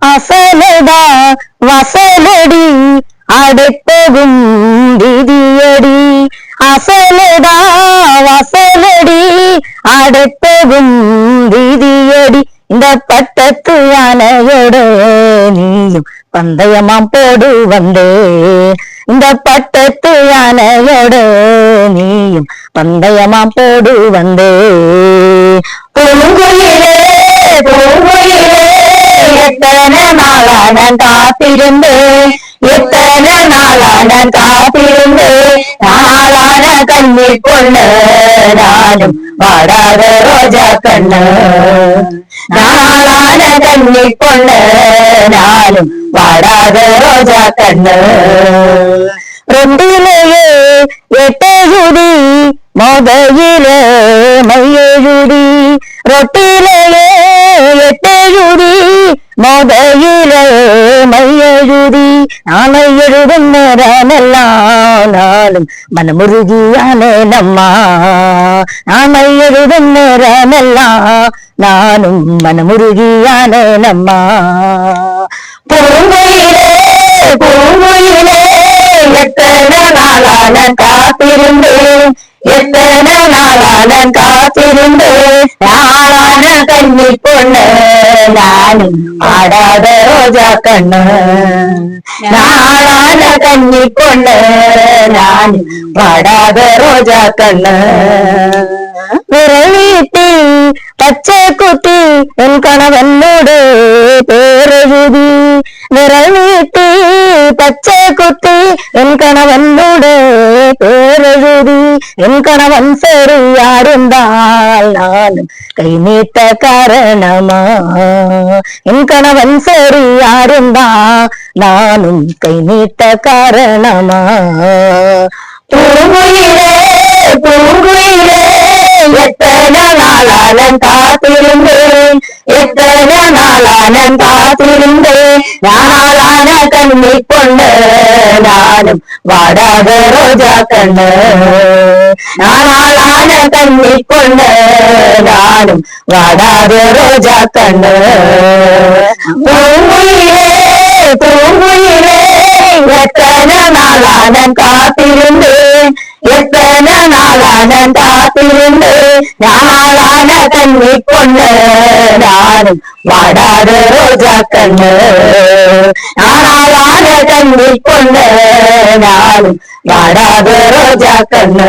அசலடா வசலடி அடுப்பதும் விதியடி. அசலடா வசலடி அடுப்பதும் விதியடி. இந்த பட்டத்து யானையோட நீயும் பந்தயமாம் போடு வந்தே. இந்த பட்டத்து யானையோட நீயும் பந்தயமாம் போடு வந்தே. பொழுங்குயிலே பொழுங்குயிலே എത്തന നാളാണ് കാത്തിരുന്ന് എത്തന നാളാണ് കാത്തിരുന്ന് നാളാണ് കഞ്ഞിക്കൊണ്ണ് ഞാനും വാടാതെ റോജാക്കണ്ണ് നാളാണ് കഞ്ഞിക്കൊണ്ണ് ഞാനും വാടാതെ റോജാക്കണ്ണ് റൊണ്ടിലേ എട്ടയുടി മൊതയിലെ മയ്യഴുടി റൊട്ടിലേ மதையிலே மையெழுதி நாளை எழுதும் நேரமெல்லாம் மனமுருகியானே நம்மா. நாளை எழுதும் நேரமெல்லாம் நானும் மனமுருகியானே நம்மா. பூங்குயிலே பூங்குயிலே எத்தனை நாளான காத்திருந்தேன். എത്ര നാളാണ് കാത്തിരുണ്ട് നാളാണ് തന്നിപ്പൊണ്ണ് ഞാനും ആടാതെ റോജാക്കണ്ണ് നാളാണ് കന്നിപ്പൊണ്ണ് ഞാനും പാടാതെ റോജാക്കണ്ണ് വിറവീട്ടി പച്ചക്കുത്തി എൻ കണവന്നോട് പേരെഴുതി. விரல் நீட்டி பச்சை குத்தி என் கணவன் பேரெழுதி என் கணவன் சரி யாருந்தால் நானும் கை நீட்ட காரணமா? என் கணவன் சரி யாருந்தா நானும் கை நீட்ட காரணமா? பூங்குயிலே பூங்குயிலே எத்தனை நாளான காத்திருந்தேன் எத்தனை நாளான காத்திருந்தேன். നാളാന ഞാനും വാടാത റോജാക്കണ്ട്. നാളാന കണ്ണിക്കൊണ്ട് ഞാനും വാടാത റോജാക്കണ്ട്. തൂങ്ങുയിലേ തൂങ്ങുയിലേ എത്തന നാളാനം കാത്തിരുണ്ട് എത്തന നാളാനം കൈക്കൊണ്ട് ഞാനും വാടാതെ റോജാക്കണ്ട് ഞാനാവാര കണ്ണിക്കൊണ്ട് ഞാനും വാടാതെ റോജാക്കണ്ട്